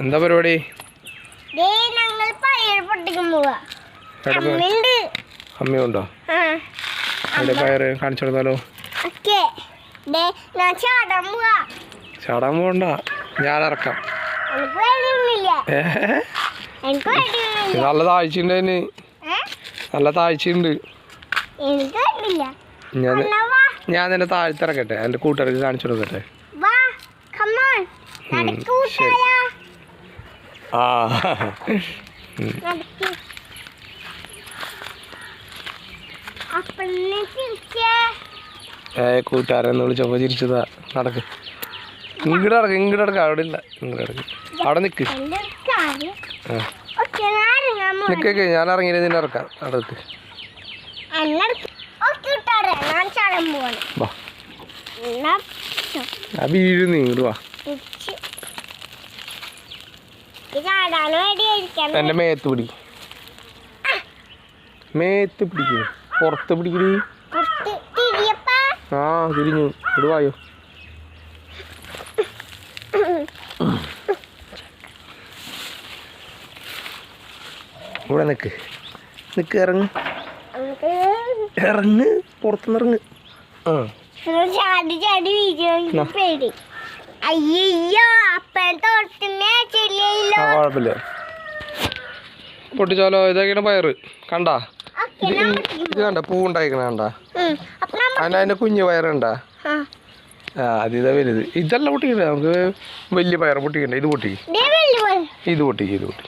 എന്താ പരിപാടി? അമ്മയുണ്ട്. എവിടെ പയറ് കാണിച്ചു കൊടുത്താലോ? ചാടാൻ പോകണ്ട ഞാൻ ഇറക്കാം. നല്ല താഴ്ചയുണ്ട് അതിന്. നല്ല താഴ്ചയുണ്ട്. ഞാൻ ഞാൻ നിന്നെ താഴ്ത്തിറക്കട്ടെ. എന്റെ കൂട്ടുകാർക്ക് കാണിച്ചു കൊടുക്കട്ടെ. ശരി. ആ. നടക്ക് ഏ കൂട്ടുകാരെന്ന് വിളിച്ചപ്പോൾ ചിരിച്ചതാ. നടക്ക്. ഇങ്ങോട്ട് നടക്ക് ഇങ്ങോട്ട് നടക്ക്. അവിടെ ഇല്ല. ഇങ്ങോട്ട് നടക്ക്. അവിടെ നിൽക്ക് ഒരു കാര്യം ഞാൻ ഇറങ്ങിയില്ല നിന്നെ ഇറക്കാം. നിൽക്ക് ആ വീഴുന്നു ഇങ്ങോട്ട് വാ. എന്റെ മേത്ത് പിടി. മേത്ത് പിടിക്കുന്നു പുറത്ത് പിടിക്കടി ആ തിരിഞ്ഞു. ഇവിടെ വായോ. ഇവിടെ നിക്ക്. നിക്ക് ഇറങ്ങ്. ഇറങ്ങ്. പുറത്തുനിന്ന് ഇറങ്ങ് ആ. ചാടി ചാടി അയ്യോ ചെല്ലിയല്ലോ കുഴപ്പമില്ല. പൊട്ടിച്ചാലോ? ഇതൊക്കെയാണ് പയറ്. കണ്ടാ? ഓക്കെ ഇത് ഇത് കണ്ട? പൂ ഉണ്ടായിക്കണ കണ്ടാ? അപ്പൊ നമ്മ അതിന്റെ അതിന്റെ കുഞ്ഞു പയറുണ്ടാ ആ. ആ അത് ഇതാ വലുത്. ഇതല്ല പൊട്ടിക്കണ്ട? നമുക്ക് വലിയ പയർ പൊട്ടിക്കണ്ട? ഇത് പൊട്ടി. ഇത് പൊട്ടി ഇത് പൊട്ടി.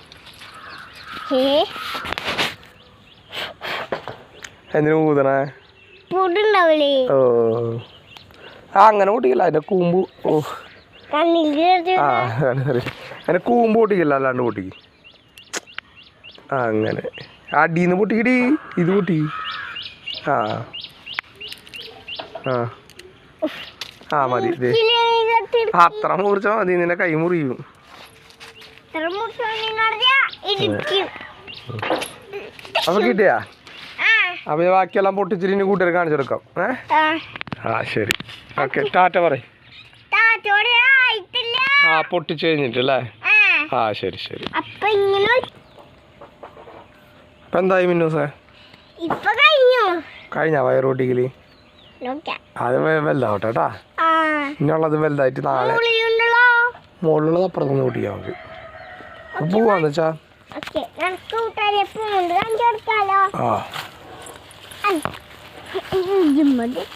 എന്തിനു ഊതണേ? ഓ. ആ അങ്ങനെ പൊട്ടിക്കില്ല. അതിന്റെ കൂമ്പ് ഓ. ആ അതിന്റെ കൂമ്പ് പൊട്ടിക്കില്ല അല്ലാണ്ട് പൊട്ടിക്ക്. അങ്ങനെ. അടിന്ന് പൊട്ടിക്കടി ഇത് പൊട്ടി. ആ. ആ. ആ മതി അത്ര മുറിച്ചാൽ മതി നിന്റെ കൈ മുറിയും. അപ്പൊ കിട്ടിയാ? അപ്പൊ ബാക്കിയെല്ലാം പൊട്ടിച്ചിട്ട് ഇനി കൂട്ടുകാർ കാണിച്ചെടുക്കാം ഏ? ആ. ശരി. ഓക്കെ ടാറ്റ പറ താത്തോടെ ആയിട്ടില്ല ആ പൊട്ടിച്ച് കഴിഞ്ഞിട്ടല്ലേ ആ ശരി ശരി അപ്പൊ ഇങ്ങനെ അപ്പൊ എന്തായി മിന്നൂസേ ഇപ്പൊ കഴിഞ്ഞു കഴിഞ്ഞ വയറോട്ടിക്കൽ അത് വലുതാവട്ടെ കേട്ടാ ആ ഇനിയുള്ളത് വലുതായിട്ട് നാളെ മുകളിലുള്ളത് അപ്പുറത്തൊന്ന് പൊട്ടിക്കാൻ നമുക്ക് പോവാന്ന് വെച്ചാ ആ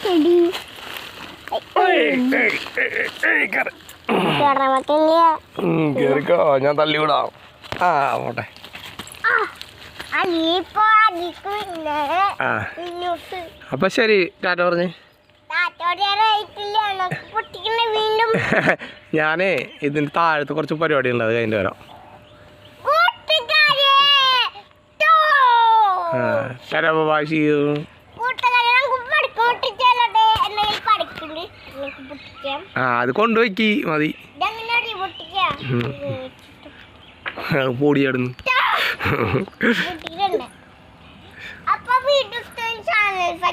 ചെടി കേറിക്കോ ഞാൻ തള്ളി വിടാം ആ പോട്ടെ അപ്പൊ ശരി ടാറ്റ പറഞ്ഞ്. ഞാനേ ഇതിന്റെ താഴത്ത് കുറച്ച് പരിപാടി ഉണ്ട് അത് കഴിഞ്ഞിട്ട് വരാം. ടാറ്റ ബൈ സീ ആ അത് കൊണ്ടുപോയി മതി. പൊടിയാടുന്നു അപ്പൊ വീഡിയോ ചാനൽ ബൈ